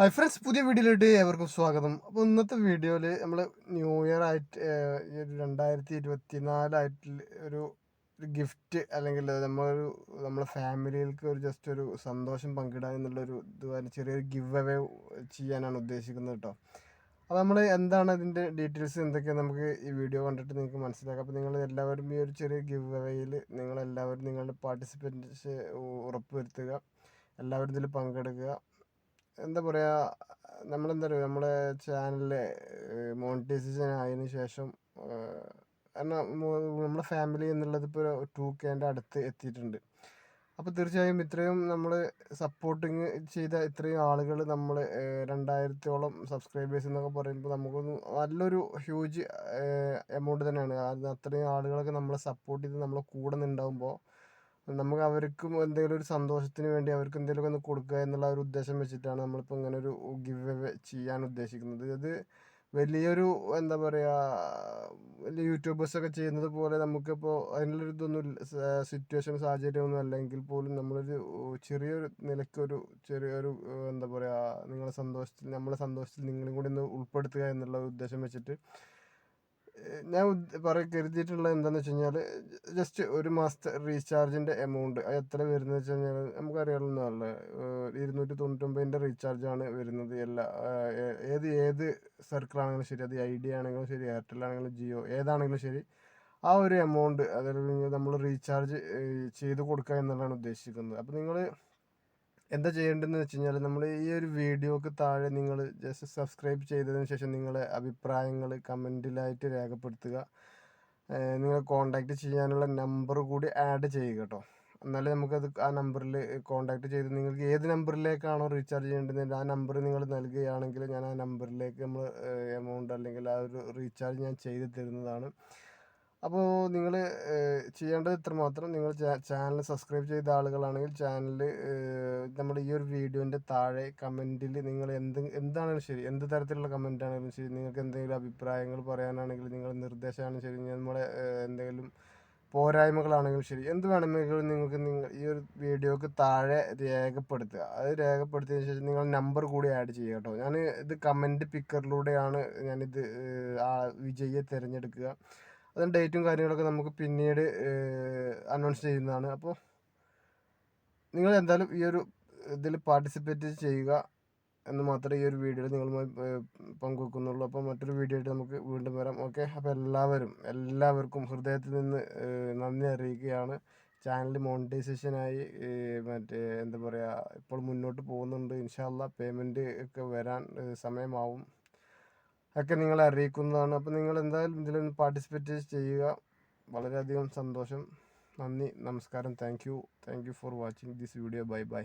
Hi friends പുതിയ വീഡിയോയിലോട്ട് ഏവർക്കും സ്വാഗതം. അപ്പോൾ ഇന്നത്തെ വീഡിയോയിൽ നമ്മൾ ന്യൂ ഇയർ ആയിട്ട് രണ്ടായിരത്തി ഇരുപത്തി നാലായിട്ട് ഒരു ഗിഫ്റ്റ് അല്ലെങ്കിൽ നമ്മളൊരു നമ്മളെ ഫാമിലികൾക്ക് ഒരു ജസ്റ്റ് ഒരു സന്തോഷം പങ്കിടാൻ എന്നുള്ളൊരു ഇതുപോലെ ചെറിയൊരു ഗിവ് അവേ ചെയ്യാനാണ് ഉദ്ദേശിക്കുന്നത് കേട്ടോ. അപ്പോൾ നമ്മൾ എന്താണ് അതിന്റെ ഡീറ്റെയിൽസ് എന്തൊക്കെയാണ് നമുക്ക് ഈ വീഡിയോ കണ്ടിട്ട് നിങ്ങൾക്ക് മനസ്സിലാക്കാം. അപ്പോൾ നിങ്ങൾ എല്ലാവരും ഈ ഒരു ചെറിയ ഗിവ് അവയിൽ നിങ്ങളെല്ലാവരും നിങ്ങളുടെ പാർട്ടിസിപ്പൻസ് ഉറപ്പുവരുത്തുക. എല്ലാവരും ഇതിൽ പങ്കെടുക്കുക. എന്താ പറയുക നമ്മളെന്താ പറയുക നമ്മുടെ ചാനലിലെ മോണിറ്റൈസേഷൻ ആയതിനു ശേഷം കാരണം നമ്മുടെ ഫാമിലി എന്നുള്ളത് ഇപ്പോൾ ടു കെന്റെ അടുത്ത് എത്തിയിട്ടുണ്ട്. അപ്പോൾ തീർച്ചയായും ഇത്രയും നമ്മൾ സപ്പോർട്ടിങ് ചെയ്ത ഇത്രയും ആളുകൾ നമ്മൾ രണ്ടായിരത്തോളം സബ്സ്ക്രൈബേഴ്സ് എന്നൊക്കെ പറയുമ്പോൾ നമുക്കൊന്ന് നല്ലൊരു ഹ്യൂജ് എമൗണ്ട് തന്നെയാണ്. അത് അത്രയും ആളുകളൊക്കെ നമ്മളെ സപ്പോർട്ട് ചെയ്ത് നമ്മളെ കൂടെ നിന്നുണ്ടാകുമ്പോൾ നമുക്ക് അവർക്കും എന്തെങ്കിലും ഒരു സന്തോഷത്തിന് വേണ്ടി അവർക്ക് എന്തെങ്കിലുമൊക്കെ ഒന്ന് കൊടുക്കുക എന്നുള്ള ഒരു ഉദ്ദേശം വെച്ചിട്ടാണ് നമ്മളിപ്പോൾ ഇങ്ങനെ ഒരു ഗിവ് ചെയ്യാൻ ഉദ്ദേശിക്കുന്നത്. അത് വലിയൊരു എന്താ പറയുക വലിയ യൂട്യൂബേഴ്സൊക്കെ ചെയ്യുന്നത് പോലെ നമുക്കിപ്പോൾ അതിനുള്ളൊരു ഇതൊന്നും സിറ്റുവേഷൻ സാഹചര്യമൊന്നും അല്ലെങ്കിൽ പോലും നമ്മളൊരു ചെറിയൊരു നിലയ്ക്കൊരു ചെറിയൊരു എന്താ പറയുക നിങ്ങളെ സന്തോഷത്തിൽ നമ്മളെ സന്തോഷത്തിൽ നിങ്ങളും കൂടി ഒന്ന് ഉൾപ്പെടുത്തുക എന്നുള്ള ഉദ്ദേശം വെച്ചിട്ട് ഞാൻ പറ കരുതിയിട്ടുള്ളത് എന്താണെന്ന് വെച്ച് കഴിഞ്ഞാൽ ജസ്റ്റ് ഒരു മാസത്തെ റീചാർജിന്റെ എമൗണ്ട് എത്ര വരുന്നത് വെച്ച് കഴിഞ്ഞാൽ നമുക്കറിയാവുന്നതല്ല ഇരുന്നൂറ്റി തൊണ്ണൂറ്റൊമ്പതിന്റെ റീചാർജാണ് വരുന്നത്. എല്ലാ ഏത് ഏത് സർക്കിളാണെങ്കിലും ശരി അത് ഐഡിയ ആണെങ്കിലും ശരി എയർടെൽ ആണെങ്കിലും ജിയോ ഏതാണെങ്കിലും ശരി ആ ഒരു എമൗണ്ട് അതായത് നമ്മൾ റീചാർജ് ചെയ്ത് കൊടുക്കുക എന്നുള്ളതാണ് ഉദ്ദേശിക്കുന്നത്. അപ്പോൾ നിങ്ങൾ എന്താ ചെയ്യേണ്ടതെന്ന് വെച്ച് കഴിഞ്ഞാൽ നമ്മൾ ഈ ഒരു വീഡിയോക്ക് താഴെ നിങ്ങൾ ജസ്റ്റ് സബ്സ്ക്രൈബ് ചെയ്തതിന് ശേഷം നിങ്ങളെ അഭിപ്രായങ്ങൾ കമന്റിലായിട്ട് രേഖപ്പെടുത്തുക. നിങ്ങളെ കോൺടാക്റ്റ് ചെയ്യാനുള്ള നമ്പർ കൂടി ആഡ് ചെയ്യുക കേട്ടോ എന്നാലേ നമുക്കത് ആ നമ്പറിൽ കോൺടാക്റ്റ് ചെയ്ത് നിങ്ങൾക്ക് ഏത് നമ്പറിലേക്കാണോ റീചാർജ് ചെയ്യേണ്ടത് ആ നമ്പർ നിങ്ങൾ നൽകുകയാണെങ്കിൽ ഞാൻ ആ നമ്പറിലേക്ക് നമ്മൾ എമൗണ്ട് അല്ലെങ്കിൽ ആ ഒരു റീചാർജ് ഞാൻ ചെയ്ത് തരുന്നതാണ്. അപ്പോൾ നിങ്ങൾ ചെയ്യേണ്ടത് ഇത്ര മാത്രം. നിങ്ങൾ ചാനൽ സബ്സ്ക്രൈബ് ചെയ്ത ആളുകളാണെങ്കിൽ ചാനൽ നമ്മുടെ ഈ ഒരു വീഡിയോന്റെ താഴെ കമന്റിൽ നിങ്ങൾ എന്ത് എന്താണെങ്കിലും ശരി എന്ത് തരത്തിലുള്ള കമന്റ് ആണെങ്കിലും ശരി നിങ്ങൾക്ക് എന്തെങ്കിലും അഭിപ്രായങ്ങൾ പറയാനാണെങ്കിൽ നിങ്ങൾ നിർദ്ദേശമാണെങ്കിലും ശരി നമ്മുടെ എന്തെങ്കിലും പോരായ്മകളാണെങ്കിലും ശരി എന്ത് വേണമെങ്കിലും നിങ്ങൾക്ക് നിങ്ങൾ ഈ ഒരു വീഡിയോക്ക് താഴെ രേഖപ്പെടുത്തുക. അത് രേഖപ്പെടുത്തിയതിന് ശേഷം നിങ്ങൾ നമ്പർ കൂടി ആഡ് ചെയ്യുക കേട്ടോ. ഞാൻ ഇത് കമന്റ് പിക്കറിലൂടെയാണ് ഞാനിത് വിജയിയെ തിരഞ്ഞെടുക്കുക. അതിന് ഡേറ്റും കാര്യങ്ങളൊക്കെ നമുക്ക് പിന്നീട് അനൗൺസ് ചെയ്യുന്നതാണ്. അപ്പോൾ നിങ്ങൾ എന്തായാലും ഈ ഒരു ഇതിൽ പാർട്ടിസിപ്പേറ്റ് ചെയ്യുക എന്ന് മാത്രമേ ഈ ഒരു വീഡിയോയിൽ നിങ്ങളുമായി പങ്കുവെക്കുന്നുള്ളൂ. അപ്പോൾ മറ്റൊരു വീഡിയോ ആയിട്ട് നമുക്ക് വീണ്ടും വരാം. ഓക്കെ അപ്പോൾ എല്ലാവരും എല്ലാവർക്കും ഹൃദയത്തിൽ നിന്ന് നന്ദി അറിയിക്കുകയാണ്. ചാനൽ മോണിറ്റൈസേഷനായി മറ്റേ എന്താ പറയുക ഇപ്പോൾ മുന്നോട്ട് പോകുന്നുണ്ട്. ഇൻഷാല്ല പേയ്മെന്റ് ഒക്കെ വരാൻ സമയമാവും. ഒക്കെ നിങ്ങളെ അറിയിക്കുന്നതാണ്. അപ്പോൾ നിങ്ങൾ എന്തായാലും ഇതിലൊന്ന് പാർട്ടിസിപ്പേറ്റ് ചെയ്യുക. വളരെയധികം സന്തോഷം. നന്ദി നമസ്കാരം. Thank you thank you for watching this video bye bye